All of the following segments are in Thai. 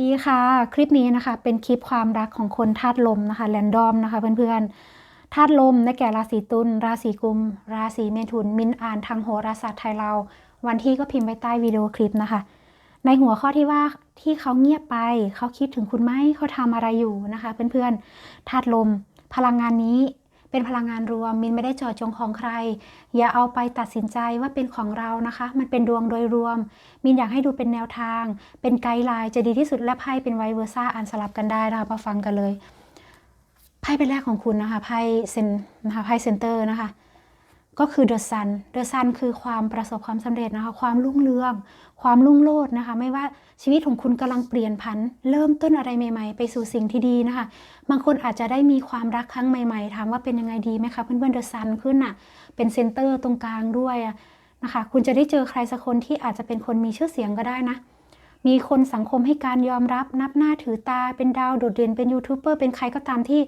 ดีค่ะ คลิปนี้นะคะ เป็นคลิปความรักของคนธาตุลมนะคะแรนดอมนะคะเพื่อนๆธาตุลมได้แก่ราศีตุลราศีกุม ราศีเมถุน มินอ่านทางโหราศาสตร์ไทยเรา วันที่ก็พิมพ์ไว้ใต้วิดีโอคลิปนะคะ ในหัวข้อที่ว่าที่เขาเงียบไป เขาคิดถึงคุณไหมเขาทำอะไรอยู่นะคะ เพื่อนๆธาตุลม พลังงานนี้ เป็นพลังงานรวม มินไม่ได้เจาะจงของใคร อย่าเอาไปตัดสินใจว่าเป็นของเรานะคะ มันเป็นดวงโดยรวม มินอยากให้ดูเป็นแนวทาง เป็นไกด์ไลน์จะดีที่สุดและไพ่เป็นไวเวอร์ซ่าอันสลับกันได้นะคะมาฟังกันเลยไพ่เป็นแรกของคุณนะคะไพ่เซนนะคะไพ่เซนเตอร์นะคะ ก็คือ The Sun The Sun คือความประสบความสำเร็จนะคะ ความรุ่งเรือง ความรุ่งโรจน์นะคะ ไม่ว่าชีวิตของคุณกำลังเปลี่ยนผัน เริ่มต้นอะไรใหม่ ๆ ไปสู่สิ่งที่ดีนะคะ บางคนอาจจะได้มีความรักครั้งใหม่ๆ ถามว่าเป็นยังไงดีไหมคะเพื่อนๆ The Sun ขึ้นอะ เป็นเซนเตอร์ตรงกลางด้วยนะคะ คุณจะได้เจอใครสักคนที่อาจจะเป็นคนมีชื่อเสียงก็ได้นะ มีคนสังคมให้การยอมรับ นับหน้าถือตา เป็นดาวโดดเด่น เป็นยูทูบเบอร์ เป็นใครก็ตามที่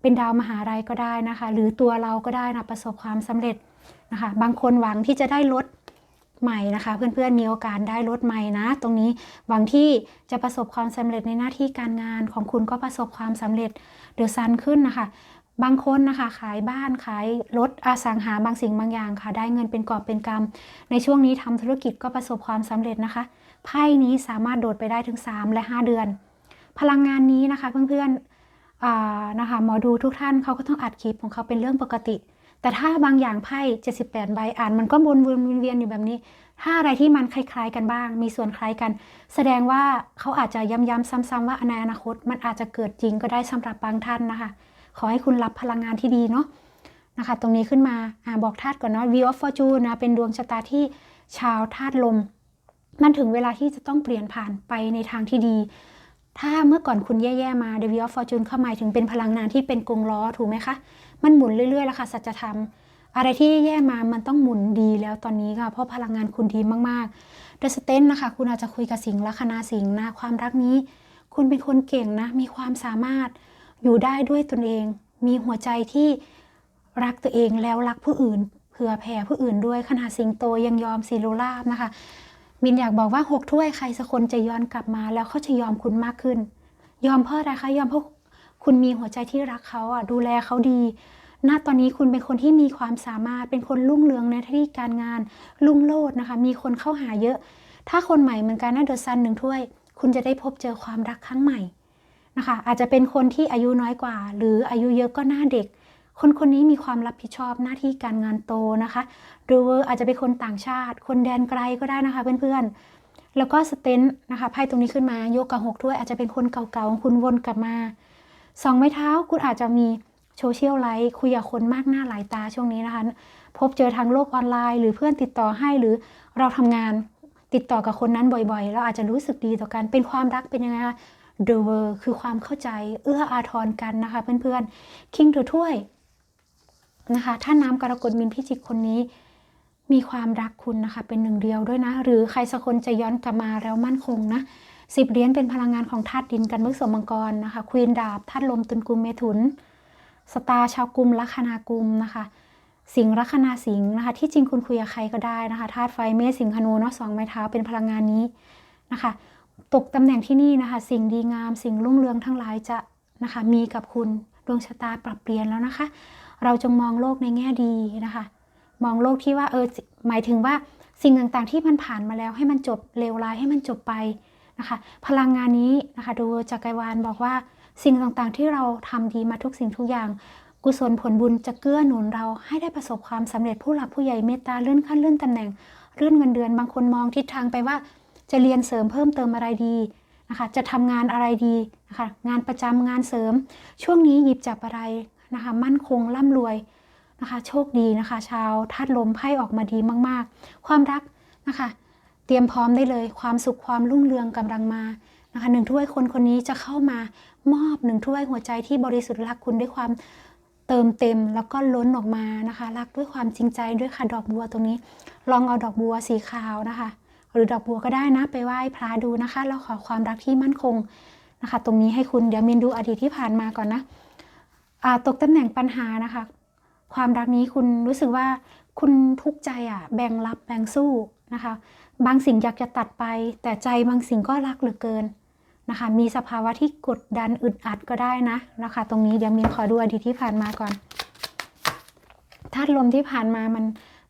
เป็นดาวมหาลัยก็ได้นะคะ หรือตัวเราก็ได้นะประสบความสำเร็จนะคะ บางคนหวังที่จะได้รถใหม่นะคะ เพื่อนๆมีโอกาสได้รถใหม่นะ ตรงนี้หวังที่จะประสบความสำเร็จในหน้าที่การงานของคุณก็ประสบความสำเร็จเดือดซันขึ้นนะคะ บางคนนะคะขายบ้านขายรถอสังหาบางสิ่งบางอย่างค่ะ ได้เงินเป็นกอบเป็นกำในช่วงนี้ทำธุรกิจก็ประสบความสำเร็จนะคะไพ่นี้สามารถโดดไปได้ถึง 3 และ 5 เดือน พลังงานนี้นะคะเพื่อนๆ นะคะหมอดูทุกท่านเขาก็ต้องอัดคลิปของเขาเป็นเรื่องปกติ แต่ถ้าบางอย่างไพ่78 ใบอ่านมันก็วนวนเวียนอยู่แบบนี้ ถ้าอะไรที่มันคล้าย ๆ กันบ้าง มีส่วนคล้ายกัน แสดงว่าเขาอาจจะย้ำๆซ้ำๆว่าในอนาคต มันอาจจะเกิดจริงก็ได้สำหรับบางท่านนะคะ ขอให้คุณรับพลังงานที่ดีเนาะนะคะ ตรงนี้ขึ้นมาอ่าบอกธาตุก่อนเนาะ Wheel of Fortune นะเป็นดวงชะตาที่ชาวธาตุลม มันถึงเวลาที่จะต้องเปลี่ยนผ่านไปในทางที่ดี ถ้าเมื่อก่อนคุณแย่ๆมา The Wheel of Fortune เข้าหมายถึงเป็นพลังงานที่เป็นกงล้อถูกไหมคะ มันหมุนเรื่อยๆ แล้วค่ะสัจธรรม อะไรที่แย่มามันต้องหมุนดีแล้วตอนนี้ค่ะ เพราะพลังงานคุณดีมากๆ The State นะคะ คุณอาจจะคุยกับสิงห์ลัคนาสิงห์นะความรักนี้ คุณเป็นคนเก่งนะ มีความสามารถอยู่ได้ด้วยตนเอง มีหัวใจที่รักตัวเองแล้วรักผู้อื่นเผื่อแผ่ผู้อื่นด้วยขนาดสิงโตยังยอมซีโรลานะคะ มินอยากบอกว่าหกถ้วยใครสักคนจะย้อนกลับมา แล้วเขาจะยอมคุณมากขึ้น ยอมเพราะอะไรคะยอมเพราะคุณมีหัวใจที่รักเขาอะดูแลเขาดีณตอนนี้คุณเป็นคนที่มีความสามารถเป็นคนรุ่งเรืองในที่การงานรุ่งโรจน์นะคะ มีคนเข้าหาเยอะ ถ้าคนใหม่เหมือนกันนะเดอะซันหนึ่งถ้วย คุณจะได้พบเจอความรักครั้งใหม่นะคะ อาจจะเป็นคนที่อายุน้อยกว่า หรืออายุเยอะก็หน้าเด็ก คนคนนี้มีความรับผิดชอบหน้าที่การงานโตนะคะ หรืออาจจะเป็นคนต่างชาติ คนแดนไกลก็ได้นะคะเพื่อนๆ แล้วก็สเตนต์นะคะไพ่ตรงนี้ขึ้นมายกกับหกถ้วยอาจจะเป็นคนเก่าๆของคุณวนกลับมาสองไม้เท้าคุณอาจจะมีโซเชียลไลฟ์คุยกับคนมากหน้าหลายตาช่วงนี้นะคะ พบเจอทางโลกออนไลน์ หรือเพื่อนติดต่อให้หรือเราทำงานติดต่อกับคนนั้นบ่อยๆ เราอาจจะรู้สึกดีต่อกันเป็นความรักเป็นยังไงคะ The World คือความเข้าใจเอื้ออาทรกันนะคะเพื่อนๆ King ถือถ้วย นะคะ ถ้าน้ำกรกฎมินพิจิกคนนี้ มีความรักคุณนะคะ เป็นหนึ่งเดียวด้วยนะ หรือใครสักคนจะย้อนกลับมาแล้วมั่นคงนะสิบเหรียญเป็นพลังงานของธาตุดินกันมื่อสมมังกรนะคะควีนดาบธาตุลมตุลกุมเมถุนสตาชาวกุมลัคนากุมนะคะ สิงลัคนาสิงนะคะ ที่จริงคุณคุยกับใครก็ได้นะคะธาตุไฟเมษสิงหนูเนาะสองไม้เท้าเป็นพลังงานนี้นะคะ ตกตำแหน่งที่นี่นะคะ สิ่งดีงาม สิ่งรุ่งเรืองทั้งหลายจะนะคะ มีกับคุณดวงชะตาปรับเปลี่ยนแล้วนะคะ เราจงมองโลกในแง่ดีนะคะ มองโลกที่ว่าเออหมายถึงว่าสิ่งต่างๆที่มันผ่านมาแล้วให้มันจบเลวร้ายให้มันจบไปนะคะ พลังงานนี้นะคะดูจักรวาลบอกว่าสิ่งต่างๆที่เราทำดีมาทุกสิ่งทุกอย่าง กุศลผลบุญจะเกื้อหนุนเราให้ได้ประสบความสำเร็จผู้หลักผู้ใหญ่เมตตาเลื่อนขั้นเลื่อนตำแหน่งเลื่อนเงินเดือนบางคนมองทิศทางไปว่า จะเรียนเสริมเพิ่มเติมอะไรดีนะคะ จะทำงานอะไรดีนะคะ งานประจำงานเสริม ช่วงนี้หยิบจับอะไร นะคะ มั่นคงร่ำรวยนะคะ โชคดีนะคะ ชาวธาตุลมไพ่ออกมาดีมากๆ ความรักนะคะ เตรียมพร้อมได้เลย ความสุขความรุ่งเรืองกำลังมานะคะหนึ่งถ้วยคนคนนี้จะเข้ามามอบหนึ่งถ้วยหัวใจที่บริสุทธิ์รักคุณด้วยความเติมเต็มแล้วก็ล้นออกมานะคะ รักด้วยความจริงใจด้วยค่ะดอกบัวตรงนี้ ลองเอาดอกบัวสีขาวนะคะ หรือดอกบัวก็ได้นะไปไหว้พระดูนะคะแล้วขอความรักที่มั่นคงนะคะ ตรงนี้ให้คุณเดี๋ยวมินดูอดีตที่ผ่านมาก่อนนะ ตกตำแหน่งปัญหานะคะ ความรักนี้คุณรู้สึกว่าคุณทุกข์ใจอะ แบ่งรับแบ่งสู้นะคะ บางสิ่งอยากจะตัดไป แต่ใจบางสิ่งก็รักเหลือเกินนะคะ มีสภาวะที่กดดันอึดอัดก็ได้นะนะคะ ตรงนี้เดี๋ยวมินขอดูอดีตที่ผ่านมาก่อนธาตุลมที่ผ่านมามัน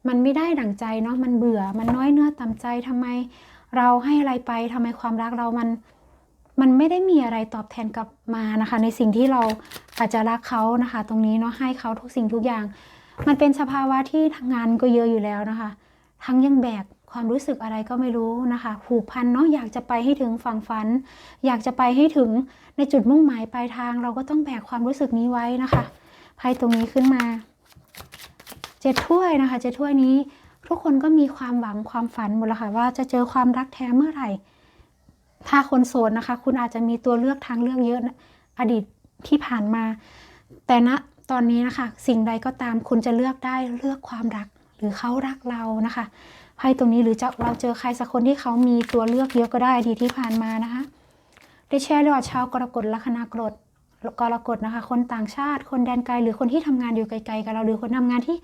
มันไม่ได้ดั่งใจเนาะมันเบื่อมันน้อยเนื้อต่ำใจทำไม เราให้อะไรไปทำไมความรักเรามัน มันไม่ได้มีอะไรตอบแทนกลับมานะคะ ในสิ่งที่เราอาจจะรักเขานะคะ ตรงนี้เนาะให้เขาทุกสิ่งทุกอย่าง มันเป็นสภาวะที่ทำงานก็เยอะอยู่แล้วนะคะ ทั้งยังแบกความรู้สึกอะไรก็ไม่รู้นะคะผูกพันเนาะอยากจะไปให้ถึงฝั่งฝัน อยากจะไปให้ถึงในจุดมุ่งหมายปลายทาง เราก็ต้องแบกความรู้สึกนี้ไว้นะคะไพ่ตรงนี้ขึ้นมาเจ็ดถ้วยนะคะเจ็ดถ้วยนี้ ทุกคนก็มีความหวังความฝันหมดแล้วค่ะว่าจะเจอความรักแท้เมื่อไหร่ ถ้าคนโสดนะคะ คุณอาจจะมีตัวเลือกทางเลือกเยอะอดีตที่ผ่านมา แต่ณตอนนี้นะคะ สิ่งใดก็ตามคุณจะเลือกได้เลือกความรัก หรือเขารักเรานะคะไพ่ตรงนี้หรือจะเราเจอใครสักคนที่เขามีตัวเลือกเยอะก็ได้อดีตที่ผ่านมานะคะได้แชร์ด้วยว่าชาวกรกฎลัคนากรดกรกฎนะคะ คนต่างชาติ คนแดนไกล หรือคนที่ทำงานอยู่ไกลๆกับเราหรือคนทำงานที่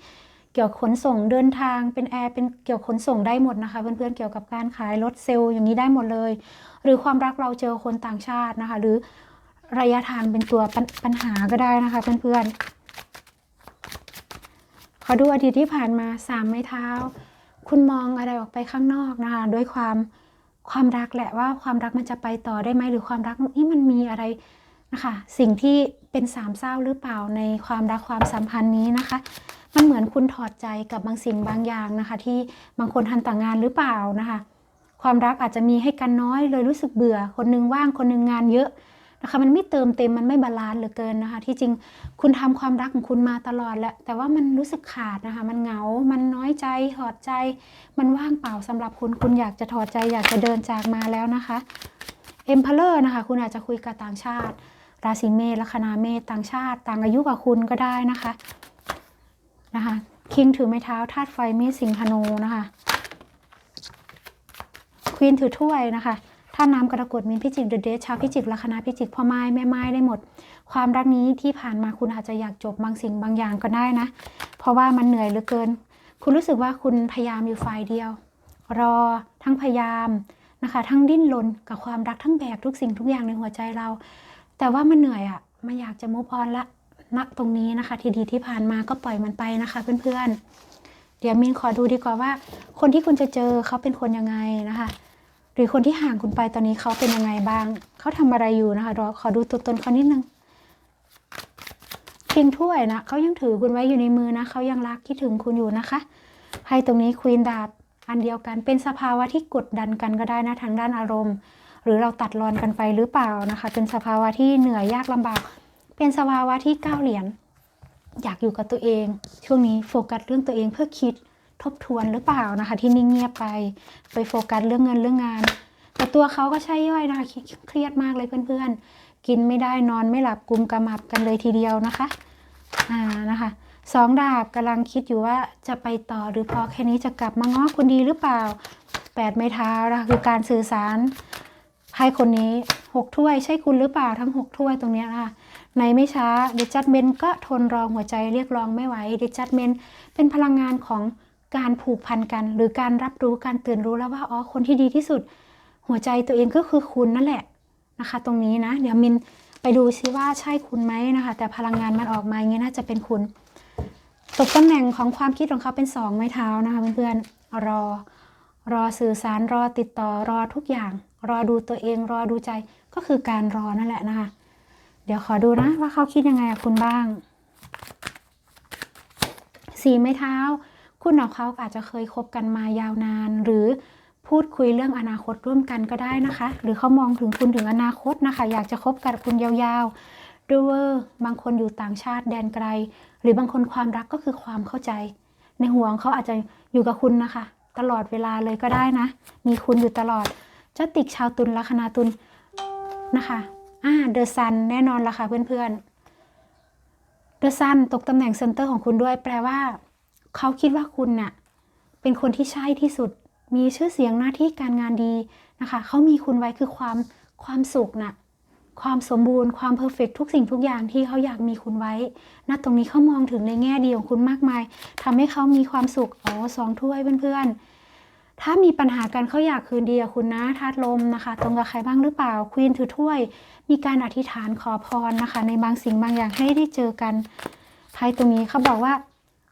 เกี่ยวขนส่งเดินทางเป็นแอร์เป็นเกี่ยวขนส่งได้หมดนะคะเพื่อนๆเกี่ยวกับการขายรถเซลล์อย่างนี้ได้หมดเลย หรือความรักเราเจอคนต่างชาตินะคะ หรือระยะทางเป็นตัวปปัญหาก็ได้นะคะเพื่อนๆขอดูอดีตที่ผ่านมาสามไม้เท้า คุณมองอะไรออกไปข้างนอกนะคะด้วยความความรักแหละว่าความรักมันจะไปต่อได้ไหมหรือความรักนี่มันมีอะไรนะคะ สิ่งที่เป็นสามเศร้าหรือเปล่าในความรักความสัมพันธ์นี้นะคะ มันเหมือนคุณถอดใจกับบางสิ่งบางอย่างนะคะ ที่บางคนทันต่างงานหรือเปล่านะคะ ความรักอาจจะมีให้กันน้อยเลยรู้สึกเบื่อ คนนึงว่างคนนึงงานเยอะนะคะมันไม่เติมเต็มมันไม่บาลานซ์เหลือเกินนะคะ ที่จริงคุณทำความรักของคุณมาตลอดแหละแต่ว่ามันรู้สึกขาดนะคะ มันเหงา มันน้อยใจถอดใจ มันว่างเปล่าสำหรับคุณคุณอยากจะถอดใจ อยากจะเดินจากมาแล้วนะคะเอ็มพเลอร์นะคะ คุณอาจจะคุยกับต่างชาติ ราศีเมษลัคนาเมษต่างชาติ ต่างอายุกับคุณก็ได้นะคะ นะคะคิงถือไม้เท้าธาตุไฟมษสิงห์ธนูนะคะควีนถือถ้วยนะคะท่าน้ำกรกฎมีนพิจิกเดเดชชาวพิจิกลัคนาพิจิกพ่อไม้แม่ไม้ได้หมด ความรักนี้ที่ผ่านมาคุณอาจจะอยากจบบางสิ่งบางอย่างก็ได้นะ เพราะว่ามันเหนื่อยเหลือเกิน คุณรู้สึกว่าคุณพยายามอยู่ฝ่ายเดียว รอทั้งพยายามนะคะ ทั้งดิ้นรนกับความรักทั้งแบกทุกสิ่งทุกอย่างในหัวใจเรา แต่ว่ามันเหนื่อยอะ่ะไม่อยากจะมุพออนละ ณตรงนี้นะคะ ทีดีที่ผ่านมาก็ปล่อยมันไปนะคะเพื่อนๆ เดี๋ยวมินขอดูดีกว่าว่า คนที่คุณจะเจอเขาเป็นคนยังไงนะคะ หรือคนที่ห่างคุณไปตอนนี้เขาเป็นยังไงบ้าง เขาทำอะไรอยู่นะคะรอขอดูตัวตนเขานิดนึงคิงถ้วยนะเขายังถือคุณไว้อยู่ในมือนะเขายังรักคิดถึงคุณอยู่นะคะไพ่ตรงนี้ควีนดาบอันเดียวกันเป็นสภาวะที่กดดันกันก็ได้นะทางด้านอารมณ์ หรือเราตัดรอนกันไปหรือเปล่านะคะ เป็นสภาวะที่เหนื่อยยากลำบาก เป็นสภาวะที่ก้าวเหรียญอยากอยู่กับตัวเอง ช่วงนี้โฟกัสเรื่องตัวเองเพื่อคิดทบทวนหรือเปล่านะคะ ที่นิ่งเงียบไปไปโฟกัสเรื่องเงินเรื่องงาน แต่ตัวเขาก็ใช่ย่อยนะคะเครียดมากเลยเพื่อนๆ กินไม่ได้นอนไม่หลับกุมกระมับกันเลยทีเดียวนะคะอ่านะคะสองดาบกำลังคิดอยู่ว่าจะไปต่อหรือพอแค่นี้จะกลับมาง้อคุณดีหรือเปล่าแปดไม้เท้านะคะคือการสื่อสารไพ่คนนี้หกถ้วยใช่คุณหรือเปล่าทั้งหกถ้วยตรงเนี้ยนะคะ ในไม่ช้าดิจัดเมนก็ทนรองหัวใจเรียกร้องไม่ไหวดิจัดเมนเป็นพลังงานของการผูกพันกัน หรือการรับรู้การตื่นรู้แล้วว่าอ๋อคนที่ดีที่สุด หัวใจตัวเองก็คือคุณนั่นแหละนะคะ ตรงนี้นะ เดี๋ยวมินไปดูซิว่าใช่คุณไหมนะคะ แต่พลังงานมันออกมาอย่างนี้น่าจะเป็นคุณตกตำแหน่งของความคิดของเขาเป็นสองไม้เท้านะคะเพื่อนๆรอ รอสื่อสารรอติดต่อรอทุกอย่าง รอดูตัวเองรอดูใจก็คือการรอนั่นแหละนะคะ ดี๋ยวขอดูนะว่าเขาคิดยังไงกับคุณบ้าง สีไม้เท้า คุณกับเขาอาจจะเคยคบกันมายาวนาน หรือพูดคุยเรื่องอนาคตร่วมกันก็ได้นะคะ หรือเขามองถึงคุณถึงอนาคตนะคะ อยากจะคบกับคุณยาวๆด้วยว่าบางคนอยู่ต่างชาติแดนไกล หรือบางคนความรักก็คือความเข้าใจ ในห่วงเขาอาจจะอยู่กับคุณนะคะ ตลอดเวลาเลยก็ได้นะ มีคุณอยู่ตลอดเจ้าติกชาวตุลลัคนาตุลนะคะ อ่าเดอะซันแน่นอนละค่ะเพื่อนๆเดอะซันตกตำแหน่งเซนเตอร์ของคุณด้วย แปลว่า เขาคิดว่าคุณน่ะเป็นคนที่ใช่ที่สุด มีชื่อเสียงหน้าที่การงานดีนะคะเขามีคุณไว้คือความความสุขน่ะความสมบูรณ์ความเพอร์เฟกทุกสิ่งทุกอย่างที่เขาอยากมีคุณไว้ณตรงนี้เขามองถึงในแง่ดีของคุณมากมายทำให้เขามีความสุขอ๋อสองถ้วยเพื่อนๆ ถ้ามีปัญหากันเขาอยากคืนดีกับคุณนะธาตุลมนะคะ ตรงกับใครบ้างหรือเปล่าควีนถือถ้วย มีการอธิษฐานขอพรนะคะ ในบางสิ่งบางอย่างให้ได้เจอกันไพ่ตรงนี้เขาบอกว่า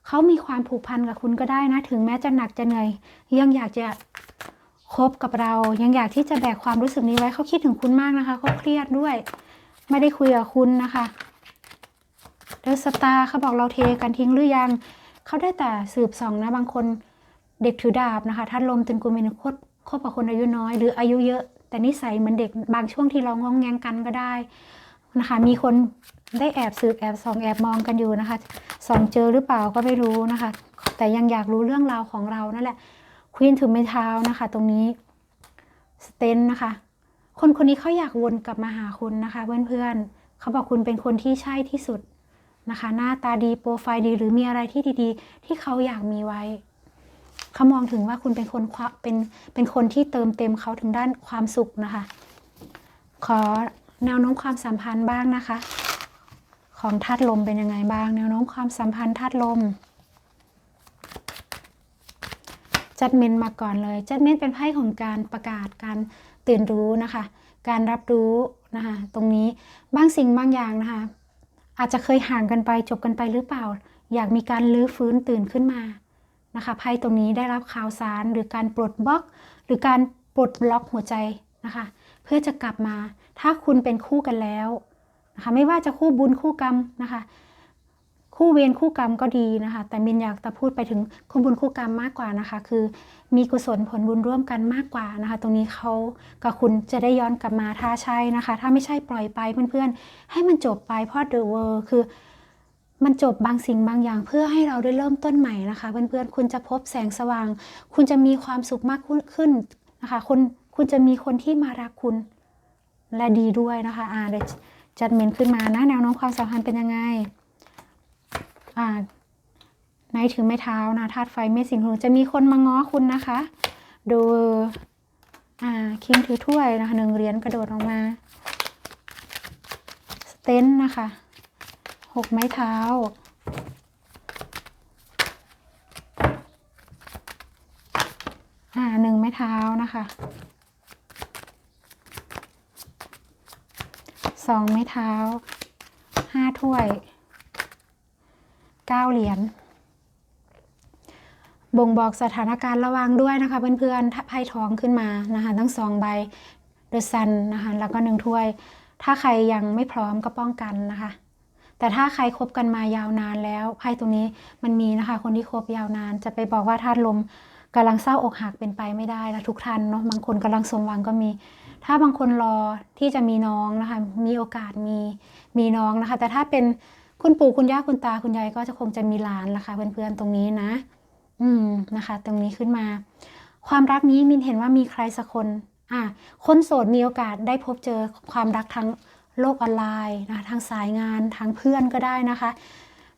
เขามีความผูกพันกับคุณก็ได้นะ ถึงแม้จะหนักจะเหนื่อยยังอยากจะคบกับเรา ยังอยากที่จะแบกความรู้สึกนี้ไว้เขาคิดถึงคุณมากนะคะเขาเครียดด้วย ไม่ได้คุยกับคุณนะคะเดอะสตาร์เขาบอกเราเทกันทิ้งหรือยังเขาได้แต่สืบส่องนะบางคน เด็กถือดาบนะคะท่านลมตึงกูมินคบคบกับคนอายุน้อย หรืออายุเยอะ แต่นิสัยเหมือนเด็กบางช่วงที่เรางองแงงกันก็ได้นะคะ มีคนได้แอบสืบแอบส่องแอบมองกันอยู่นะคะส่องเจอหรือเปล่าก็ไม่รู้นะคะ แต่ยังอยากรู้เรื่องราวของเรานั่นแหละควีนถือไม้เท้านะคะ ตรงนี้สเตนนะคะ คนคนนี้เขาอยากวนกลับมาหาคุณนะคะเพื่อนๆเขาบอกคุณเป็นคนที่ใช่ที่สุดนะคะ หน้าตาดีโปรไฟล์ดีหรือมีอะไรที่ดีๆ ที่เขาอยากมีไว้ เขามองถึงว่าคุณเป็นคนเป็นเป็นคนที่เติมเต็มเขาถึงด้านความสุขนะคะ ขอแนวโน้มความสัมพันธ์บ้างนะคะ ของธาตุลมเป็นยังไงบ้าง แนวโน้มความสัมพันธ์ธาตุลมจัดเมนมาก่อนเลยจัดเมนเป็นไพ่ของการประกาศการตื่นรู้นะคะ การรับรู้นะคะตรงนี้บางสิ่งบางอย่างนะคะ อาจจะเคยห่างกันไปจบกันไปหรือเปล่า อยากมีการลื้อฟื้นตื่นขึ้นมา นะคะไพ่ตรงนี้ได้รับข่าวสารหรือการปลดบล็อก หรือการปลดล็อกหัวใจนะคะ เพื่อจะกลับมา ถ้าคุณเป็นคู่กันแล้วนะคะไม่ว่าจะคู่บุญคู่กรรมนะคะ คู่เวรคู่กรรมก็ดีนะคะ แต่มินอยากจะพูดไปถึงคู่บุญคู่กรรมมากกว่านะคะ คือมีกุศลผลบุญร่วมกันมากกว่านะคะ ตรงนี้เขากับคุณจะได้ย้อนกลับมาถ้าใช่นะคะ ถ้าไม่ใช่ปล่อยไปเพื่อนๆ ให้มันจบไปเพราะ The World คือ มันจบบางสิ่งบางอย่างเพื่อให้เราได้เริ่มต้นใหม่นะคะเพื่อนๆคุณจะพบแสงสว่าง คุณจะมีความสุขมากขึ้นนะคะคุณคุณจะมีคนที่มารักคุณและดีด้วยนะคะอ่าเดี๋ยวจัดเมนขึ้นมานะแนวโน้มความสัมพันธ์เป็นยังไงอ่าไนถือไม้เท้านะธาตุไฟเมษสิงห์จะมีคนมาง้อคุณนะคะ ดูอ่าคิงถือถ้วยนะคะหนึ่งเหรียญกระโดดออกมาสเตนนะคะ หกไม้เท้า อ่าหนึ่งไม้เท้านะคะสองไม้เท้าห้าถ้วยเก้าเหรียญบ่งบอกสถานการณ์ระวังด้วยนะคะเพื่อนๆถ้าไพ่ท้องขึ้นมานะคะทั้งสองใบเดอะซันนะคะแล้วก็หนึ่งถ้วย ถ้าใครยังไม่พร้อมก็ป้องกันนะคะ แต่ถ้าใครคบกันมายาวนานแล้วไพ่ตรงนี้มันมีนะคะ คนที่คบยาวนาน จะไปบอกว่าธาตุลมกำลังเศร้าอกหักเป็นไปไม่ได้นะทุกท่านเนาะบางคนกำลังสมหวังก็มี ถ้าบางคนรอที่จะมีน้องนะคะ มีโอกาสมีมีน้องนะคะ แต่ถ้าเป็นคุณปู่คุณย่าคุณตาคุณยายก็จะคงจะมีหลานละค่ะเพื่อนๆตรงนี้นะ อืมนะคะ ตรงนี้ขึ้นมา ความรักนี้มินเห็นว่ามีใครสักคนอะคนโสดมีโอกาสได้พบเจอความรักทั้ง โลกออนไลน์นะทางสายงานทางเพื่อนก็ได้นะคะ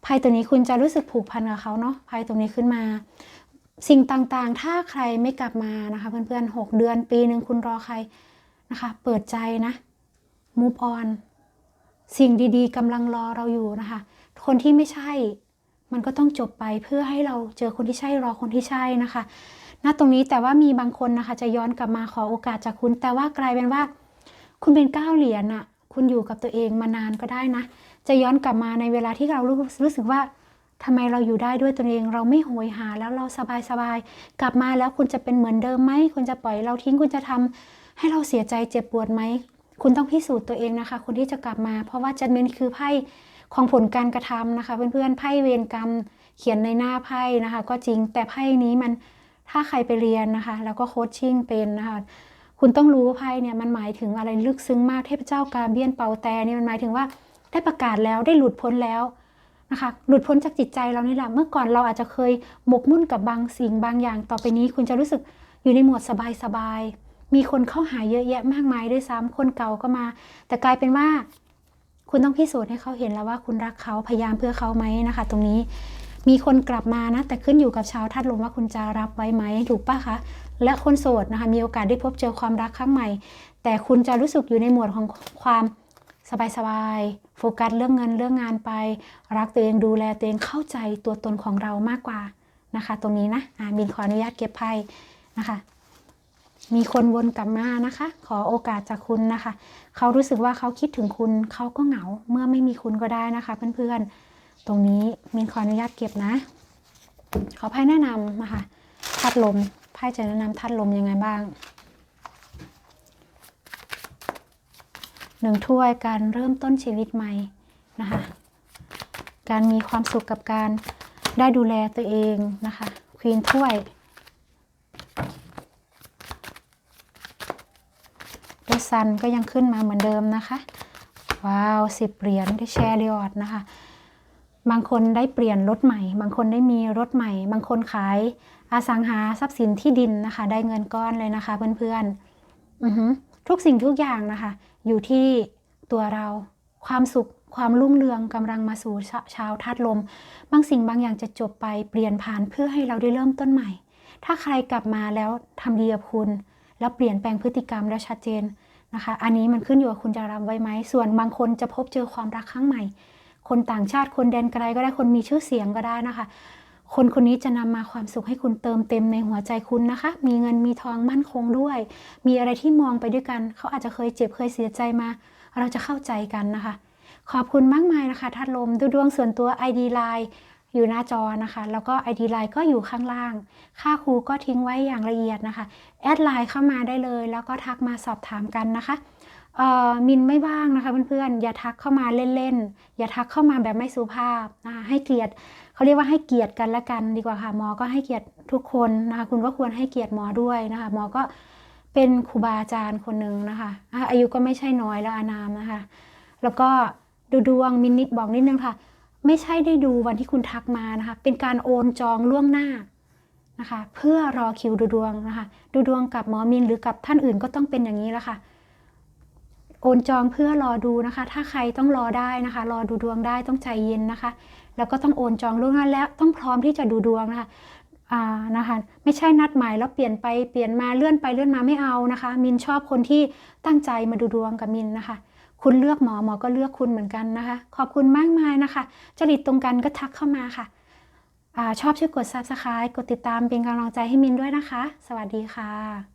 ไพ่ตัวนี้คุณจะรู้สึกผูกพันกับเขาเนาะไพ่ตรงนี้ขึ้นมา สิ่งต่างๆ ถ้าใครไม่กลับมานะคะ เพื่อนๆหกเดือนปีหนึ่งคุณรอใครนะคะ เปิดใจนะ move on สิ่งดีๆกำลังรอเราอยู่นะคะ คนที่ไม่ใช่มันก็ต้องจบไปเพื่อให้เราเจอคนที่ใช่รอคนที่ใช่นะคะณตรงนี้แต่ว่ามีบางคนนะคะ จะย้อนกลับมาขอโอกาสจากคุณ แต่ว่ากลายเป็นว่า คุณเป็นก้าวเหรียญอะ คุณอยู่กับตัวเองมานานก็ได้นะ จะย้อนกลับมาในเวลาที่เรารู้รู้สึกว่าทำไมเราอยู่ได้ด้วยตัวเองเราไม่โหยหาแล้วเราสบายสบายๆกลับมาแล้วคุณจะเป็นเหมือนเดิมไหมคุณจะปล่อยเราทิ้งคุณจะทำให้เราเสียใจเจ็บปวดไหมคุณต้องพิสูจน์ตัวเองนะคะคนที่จะกลับมา เพราะว่าจัดเมนคือไพ่ของผลการกระทำนะคะ เพื่อนๆไพ่เวรกรรมเขียนในหน้าไพ่นะคะ ก็จริงแต่ไพ่นี้มันถ้าใครไปเรียนนะคะ แล้วก็โคชชิ่งเป็นนะคะ คุณต้องรู้ไพ่เนี่ยมันหมายถึงอะไรลึกซึ้งมากเทพเจ้ากาเบียนเปาแต่เนี่ยมันหมายถึงว่าได้ประกาศแล้วได้หลุดพ้นแล้วนะคะหลุดพ้นจากจิตใจเรานี่แหละเมื่อก่อนเราอาจจะเคยหมกมุ่นกับบางสิ่งบางอย่างต่อไปนี้ คุณจะรู้สึกอยู่ในโหมดสบายๆมีคนเข้าหาเยอะแยะมากมายด้วยซ้ำคนเก่าก็มา แต่กลายเป็นว่า คุณต้องพิสูจน์ให้เขาเห็นแล้วว่าคุณรักเขาพยายามเพื่อเขาไหมนะคะ ตรงนี้มีคนกลับมานะ แต่ขึ้นอยู่กับชาวธาตุลมว่าคุณจะรับไว้ไหมถูกปะคะ และคนโสดนะคะมีโอกาสได้พบเจอความรักครั้งใหม่ แต่คุณจะรู้สึกอยู่ในหมวดของความสบายๆโฟกัสเรื่องเงินเรื่องงานไป รักตัวเองดูแลตัวเองเข้าใจตัวตนของเรามากกว่านะคะ ตรงนี้นะอามินขออนุญาตเก็บไพ่นะคะ มีคนวนกลับมานะคะ ขอโอกาสจากคุณนะคะ เขารู้สึกว่าเขาคิดถึงคุณเขาก็เหงาเมื่อไม่มีคุณก็ได้นะคะ เพื่อนๆ ตรงนี้มินขออนุญาตเก็บนะ ขอไพ่แนะนำนะคะธาตุลม พ่จะแนะนำธาตุลมยังไงบ้างหนึ่งถ้วยการเริ่มต้นชีวิตใหม่นะคะ การมีความสุขกับการได้ดูแลตัวเองนะคะ ควีนถ้วยเดซันก็ยังขึ้นมาเหมือนเดิมนะคะ ว้าวสิบเหรียญได้แชร์เรียดนะคะ บางคนได้เปลี่ยนรถใหม่ บางคนได้มีรถใหม่ บางคนขายอสังหาทรัพย์สินที่ดินนะคะ ได้เงินก้อนเลยนะคะ เพื่อนๆทุกสิ่งทุกอย่างนะคะ อยู่ที่ตัวเราความสุขความรุ่งเรืองกำลังมาสู่ชาชาวธาตุลม บางสิ่งบางอย่างจะจบไปเปลี่ยนผ่านเพื่อให้เราได้เริ่มต้นใหม่ ถ้าใครกลับมาแล้วทำดีกับคุณ แล้วเปลี่ยนแปลงพฤติกรรมแล้วชัดเจนนะคะ อันนี้มันขึ้นอยู่กับคุณจะรับไว้ไหม ส่วนบางคนจะพบเจอความรักครั้งใหม่ คนต่างชาติคนแดนไกลก็ได้คนมีชื่อเสียงก็ได้นะคะ คนคนนี้จะนำมาความสุขให้คุณเติมเต็มในหัวใจคุณนะคะ มีเงินมีทองมั่นคงด้วย มีอะไรที่มองไปด้วยกัน เขาอาจจะเคยเจ็บเคยเสียใจมา เราจะเข้าใจกันนะคะ ขอบคุณมากมายนะคะทัดลมดูดวงส่วนตัว ID Line อยู่หน้าจอนะคะ แล้วก็ ID Line ก็อยู่ข้างล่าง ค่าครูก็ทิ้งไว้อย่างละเอียดนะคะ แอดไลน์เข้ามาได้เลย แล้วก็ทักมาสอบถามกันนะคะ มินไม่ว่างนะคะเพื่อนๆอย่าทักเข้ามาเล่นๆอย่าทักเข้ามาแบบไม่สุภาพนะคะให้เกียรติเขาเรียกว่าให้เกียรติกันละกันดีกว่าค่ะหมอก็ให้เกียรติทุกคนนะคะคุณก็ควรให้เกียรติหมอด้วยนะคะหมอก็เป็นครูบาอาจารย์คนหนึ่งนะคะอะอายุก็ไม่ใช่น้อยแล้วอานามนะคะ แล้วก็ดูดวงมินนิดบอกนิดนึงค่ะ ไม่ใช่ได้ดูวันที่คุณทักมานะคะ เป็นการโอนจองล่วงหน้านะคะ เพื่อรอคิวดูดวงนะคะ ดูดวงกับหมอมินหรือกับท่านอื่นก็ต้องเป็นอย่างนี้แล้วค่ะ โอนจองเพื่อรอดูนะคะ ถ้าใครต้องรอได้นะคะ รอดูดวงได้ต้องใจเย็นนะคะ แล้วก็ต้องโอนจองล่วงหน้าแล้วต้องพร้อมที่จะดูดวงนะคะอ่านะคะไม่ใช่นัดหมายแล้วเปลี่ยนไปเปลี่ยนมาเลื่อนไปเลื่อนมาไม่เอานะคะ มินชอบคนที่ตั้งใจมาดูดวงกับมินนะคะ คุณเลือกหมอหมอก็เลือกคุณเหมือนกันนะคะ ขอบคุณมากมายนะคะ จริตตรงกันก็ทักเข้ามาค่ะอาชอบช่วยกด subscribe กดติดตามเป็นกำลังใจให้มินด้วยนะคะ สวัสดีค่ะ